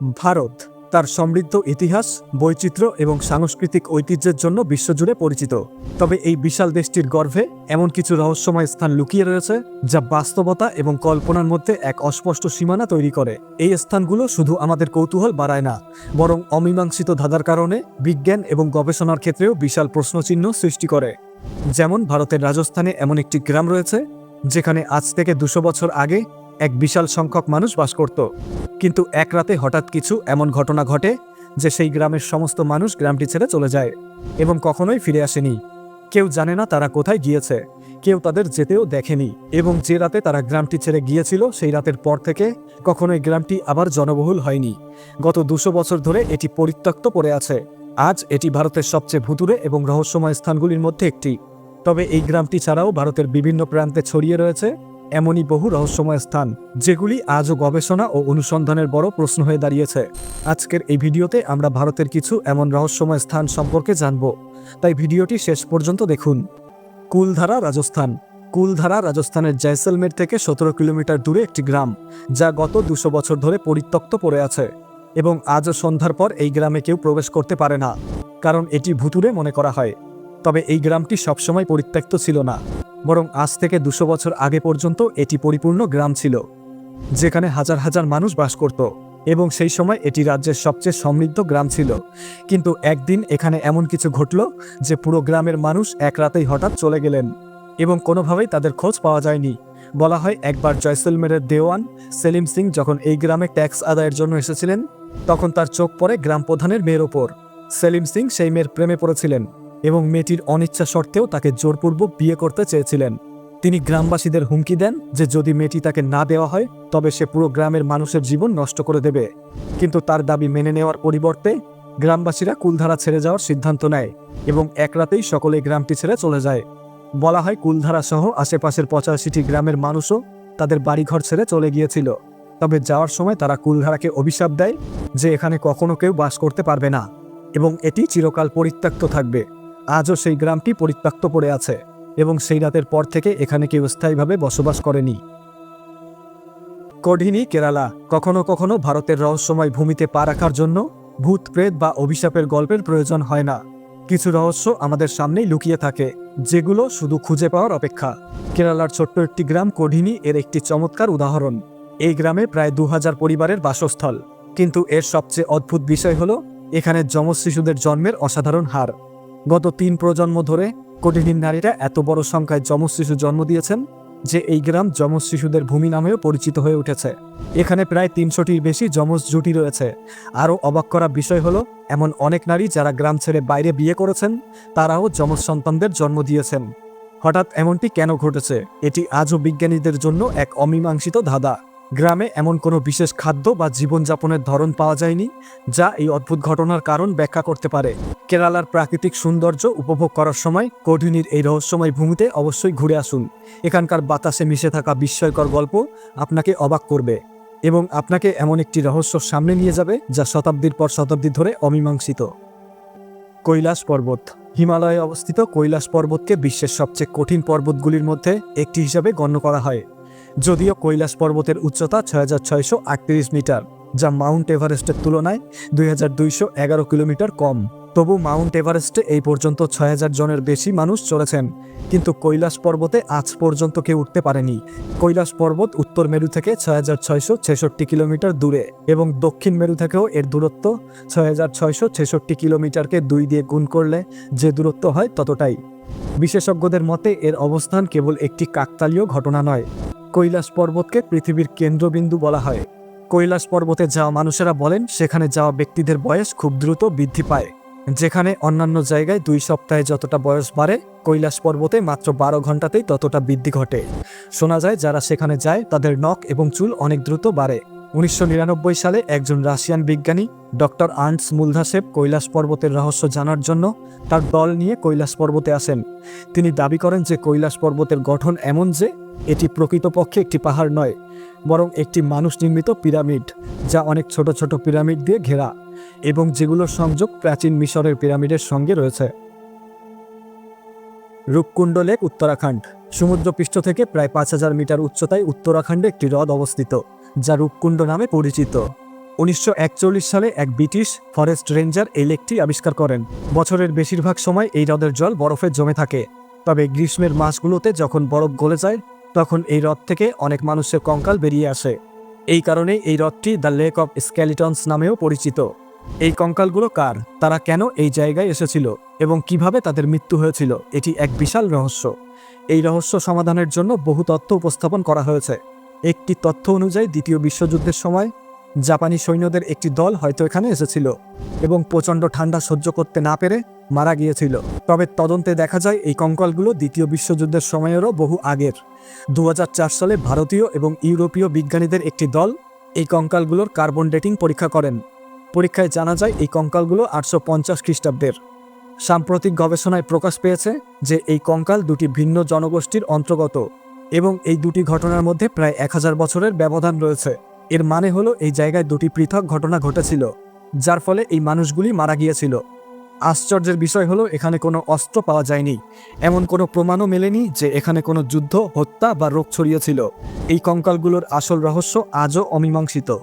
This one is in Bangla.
ভারত তার সমৃদ্ধ ইতিহাস, বৈচিত্র্য এবং সাংস্কৃতিক ঐতিহ্যের জন্য বিশ্বজুড়ে পরিচিত। তবে এই বিশাল দেশটির গর্ভে এমন কিছু রহস্যময় স্থান লুকিয়ে রয়েছে, যা বাস্তবতা এবং কল্পনার মধ্যে এক অস্পষ্ট সীমানা তৈরি করে। এই স্থানগুলো শুধু আমাদের কৌতূহল বাড়ায় না, বরং অমীমাংসিত ধাঁধার কারণে বিজ্ঞান এবং গবেষণার ক্ষেত্রেও বিশাল প্রশ্নচিহ্ন সৃষ্টি করে। যেমন ভারতের রাজস্থানে এমন একটি গ্রাম রয়েছে, যেখানে আজ থেকে দুশো বছর আগে এক বিশাল সংখ্যক মানুষ বাস করত। কিন্তু এক রাতে হঠাৎ কিছু এমন ঘটনা ঘটে যে সেই গ্রামের সমস্ত মানুষ গ্রামটি ছেড়ে চলে যায় এবং কখনোই ফিরে আসেনি। কেউ জানে না তারা কোথায় গিয়েছে, কেউ তাদের যেতেও দেখেনি এবং যে রাতে তারা গ্রামটি ছেড়ে গিয়েছিল সেই রাতের পর থেকে কখনোই গ্রামটি আবার জনবহুল হয়নি। গত দুশো বছর ধরে এটি পরিত্যক্ত পড়ে আছে। আজ এটি ভারতের সবচেয়ে ভুতুরে এবং রহস্যময় স্থানগুলির মধ্যে একটি। তবে এই গ্রামটি ছাড়াও ভারতের বিভিন্ন প্রান্তে ছড়িয়ে রয়েছে এমনই বহু রহস্যময় স্থান, যেগুলি আজও গবেষণা ও অনুসন্ধানের বড় প্রশ্ন হয়ে দাঁড়িয়েছে। আজকের এই ভিডিওতে আমরা ভারতের কিছু এমন রহস্যময় স্থান সম্পর্কে জানব। তাই ভিডিওটি শেষ পর্যন্ত দেখুন। কুলধারা রাজস্থান। কুলধারা রাজস্থানের জয়সলমের থেকে সতেরো কিলোমিটার দূরে একটি গ্রাম, যা গত দুশো বছর ধরে পরিত্যক্ত পড়ে আছে এবং আজও সন্ধ্যার পর এই গ্রামে কেউ প্রবেশ করতে পারে না, কারণ এটি ভুতুরে মনে করা হয়। তবে এই গ্রামটি সবসময় পরিত্যক্ত ছিল না। বরং আজ থেকে দুশো বছর আগে পর্যন্ত এটি পরিপূর্ণ গ্রাম ছিল, যেখানে হাজার হাজার মানুষ বাস করত, এবং সেই সময় এটি রাজ্যের সবচেয়ে সমৃদ্ধ গ্রাম ছিল। কিন্তু একদিন এখানে এমন কিছু ঘটল যে পুরো গ্রামের মানুষ এক রাতেই হঠাৎ চলে গেলেন, এবং কোনোভাবেই তাদের খোঁজ পাওয়া যায়নি। বলা হয় একবার জয়সলমেরের দেওয়ান সেলিম সিং যখন এই গ্রামে ট্যাক্স আদায়ের জন্য এসেছিলেন, তখন তার চোখ পড়ে গ্রাম প্রধানের মেয়ের ওপর। সেলিম সিং সেই মেয়ের প্রেমে পড়েছিলেন। এবং মেয়েটির অনিচ্ছা সত্ত্বেও তাকে জোরপূর্বক বিয়ে করতে চেয়েছিলেন। তিনি গ্রামবাসীদের হুমকি দেন যে যদি মেয়েটি তাকে না দেওয়া হয়, তবে সে পুরো গ্রামের মানুষের জীবন নষ্ট করে দেবে। কিন্তু তার দাবি মেনে নেওয়ার পরিবর্তে গ্রামবাসীরা কুলধারা ছেড়ে যাওয়ার সিদ্ধান্ত নেয় এবং এক রাতেই সকলে গ্রামটি ছেড়ে চলে যায়। বলা হয় কুলধারা সহ আশেপাশের পঁচাশিটি গ্রামের মানুষও তাদের বাড়িঘর ছেড়ে চলে গিয়েছিল। তবে যাওয়ার সময় তারা কুলধারাকে অভিশাপ দেয় যে এখানে কখনো কেউ বাস করতে পারবে না এবং এটি চিরকাল পরিত্যক্ত থাকবে। আজও সেই গ্রামটি পরিত্যক্ত পড়ে আছে এবং সেই রাতের পর থেকে এখানে কেউ স্থায়ীভাবে বসবাস করেনি। কঠিনী কেরালা, কখনো কখনো ভারতের রহস্যময় ভূমিতে পা রাখার জন্য ভূত প্রেত বা অভিশাপের গল্পের প্রয়োজন হয় না। কিছু রহস্য আমাদের সামনেই লুকিয়ে থাকে, যেগুলো শুধু খুঁজে পাওয়ার অপেক্ষা। কেরালার ছোট্ট একটি গ্রাম কোঢিনী এর একটি চমৎকার উদাহরণ। এই গ্রামে প্রায় দু হাজার পরিবারের বাসস্থল। কিন্তু এর সবচেয়ে অদ্ভুত বিষয় হলো, এখানে যমজ শিশুদের জন্মের অসাধারণ হার। গত তিন প্রজন্ম ধরে কোটিহীন নারীরা এত বড় সংখ্যায় যমজ শিশু জন্ম দিয়েছেন যে এই গ্রাম যমজ শিশুদের ভূমি নামেও পরিচিত হয়ে উঠেছে। এখানে প্রায় তিনশোটির বেশি যমজ জুটি রয়েছে। আরও অবাক করা বিষয় হলো, এমন অনেক নারী যারা গ্রাম ছেড়ে বাইরে বিয়ে করেছেন, তারাও যমজ সন্তানদের জন্ম দিয়েছেন। হঠাৎ এমনটি কেন ঘটেছে? এটি আজও বিজ্ঞানীদের জন্য এক অমীমাংসিত ধাঁধা। গ্রামে এমন কোনো বিশেষ খাদ্য বা জীবনযাপনের ধরন পাওয়া যায়নি, যা এই অদ্ভুত ঘটনার কারণ ব্যাখ্যা করতে পারে। কেরালার প্রাকৃতিক সৌন্দর্য উপভোগ করার সময় কঠিনীর এই রহস্যময় ভূমিতে অবশ্যই ঘুরে আসুন। এখানকার বাতাসে মিশে থাকা বিস্ময়কর গল্প আপনাকে অবাক করবে এবং আপনাকে এমন একটি রহস্য সামনে নিয়ে যাবে, যা শতাব্দীর পর শতাব্দী ধরে অমীমাংসিত। কৈলাস পর্বত। হিমালয়ে অবস্থিত কৈলাস পর্বতকে বিশ্বের সবচেয়ে কঠিন পর্বতগুলির মধ্যে একটি হিসাবে গণ্য করা হয়। যদিও কৈলাস পর্বতের উচ্চতা ছয় হাজার ছয়শো আটত্রিশ মিটার, যা মাউন্ট এভারেস্টের তুলনায় দুই হাজার দুইশো এগারো কিলোমিটার কম। তবু মাউন্ট এভারেস্টে এই পর্যন্ত ছয় হাজার জনের বেশি মানুষ চলেছেন, কিন্তু কৈলাস পর্বতে আজ পর্যন্ত কেউ উঠতে পারেনি। কৈলাস পর্বত উত্তর মেরু থেকে ছয় হাজার ছয়শো ছেষট্টি কিলোমিটার দূরে এবং দক্ষিণ মেরু থেকেও এর দূরত্ব ছয় হাজার ছয়শো ছেষট্টি কিলোমিটারকে দুই দিয়ে গুণ করলে যে দূরত্ব হয় ততটাই। বিশেষজ্ঞদের মতে, এর অবস্থান কেবল একটি কাকতালীয় ঘটনা নয় কৈলাস পর্বতকে পৃথিবীর কেন্দ্রবিন্দু বলা হয়। কৈলাস পর্বতে যাওয়া মানুষেরা বলেন, সেখানে যাওয়া ব্যক্তিদের বয়স খুব দ্রুত বৃদ্ধি পায়। যেখানে অন্যান্য জায়গায় দুই সপ্তাহে যতটা বয়স বাড়ে, কৈলাস পর্বতে মাত্র বারো ঘন্টাতেই ততটা বৃদ্ধি ঘটে। শোনা যায়, যারা সেখানে যায়, তাদের নখ এবং চুল অনেক দ্রুত বাড়ে। উনিশশো নিরানব্বই সালে একজন রাশিয়ান বিজ্ঞানী, ডক্টর আর্নস মুলধাসেব কৈলাস পর্বতের রহস্য জানার জন্য তার দল নিয়ে কৈলাস পর্বতে আসেন। তিনি দাবি করেন যে কৈলাস পর্বতের গঠন এমন যে এটি প্রকৃতপক্ষে একটি পাহাড় নয়, বরং একটি মানুষ নির্মিত পিরামিড, যা অনেক ছোট ছোট পিরামিড দিয়ে ঘেরা, এবং যেগুলোর সংযোগ প্রাচীন মিশরের পিরামিডের সঙ্গে রয়েছে। রূপকুণ্ড লেক উত্তরাখণ্ড, সমুদ্রপৃষ্ঠ থেকে প্রায় পাঁচ হাজার মিটার উচ্চতায় উত্তরাখণ্ডে একটি হ্রদ অবস্থিত। যা রূপকুণ্ড নামে পরিচিত। উনিশশো একচল্লিশ সালে এক ব্রিটিশ ফরেস্ট রেঞ্জার এই লেকটি আবিষ্কার করেন। বছরের বেশিরভাগ সময় এই হ্রদের জল বরফে জমে থাকে। তবে গ্রীষ্মের মাসগুলোতে যখন বরফ গলে যায়, তখন এই হ্রদ থেকে অনেক মানুষের কঙ্কাল বেরিয়ে আসে। এই কারণেই এই হ্রদটি দ্য লেক অফ স্কেলিটনস নামেও পরিচিত। এই কঙ্কালগুলো কার? তারা কেন এই জায়গায় এসেছিল? এবং কীভাবে তাদের মৃত্যু হয়েছিল? এটি এক বিশাল রহস্য। এই রহস্য সমাধানের জন্য বহু তথ্য উপস্থাপন করা হয়েছে। একটি তথ্য অনুযায়ী দ্বিতীয় বিশ্বযুদ্ধের সময় জাপানি সৈন্যদের একটি দল হয়তো এখানে এসেছিল এবং প্রচণ্ড ঠান্ডা সহ্য করতে না পেরে মারা গিয়েছিল। তবে তদন্তে দেখা যায় এই কঙ্কালগুলো দ্বিতীয় বিশ্বযুদ্ধের সময়েরও বহু আগের। দু সালে ভারতীয় এবং ইউরোপীয় বিজ্ঞানীদের একটি দল এই কঙ্কালগুলোর কার্বন ডেটিং পরীক্ষা করেন। পরীক্ষায় জানা যায় এই কঙ্কালগুলো আটশো পঞ্চাশ খ্রিস্টাব্দের। সাম্প্রতিক গবেষণায় প্রকাশ পেয়েছে যে এই কঙ্কাল দুটি ভিন্ন জনগোষ্ঠীর অন্তর্গত। এবং এই দুটি ঘটনার মধ্যে প্রায় এক হাজার বছরের ব্যবধান রয়েছে। এর মানে হলো এই জায়গায় দুটি পৃথক ঘটনা ঘটেছিল, যার ফলে এই মানুষগুলি মারা গিয়েছিল। আশ্চর্যের বিষয় হলো, এখানে কোনো অস্ত্র পাওয়া যায়নি। এমন কোনো প্রমাণও মেলেনি যে এখানে কোনো যুদ্ধ, হত্যা বা রোগ ছড়িয়েছিল। এই কঙ্কালগুলোর আসল রহস্য আজও অমীমাংসিত।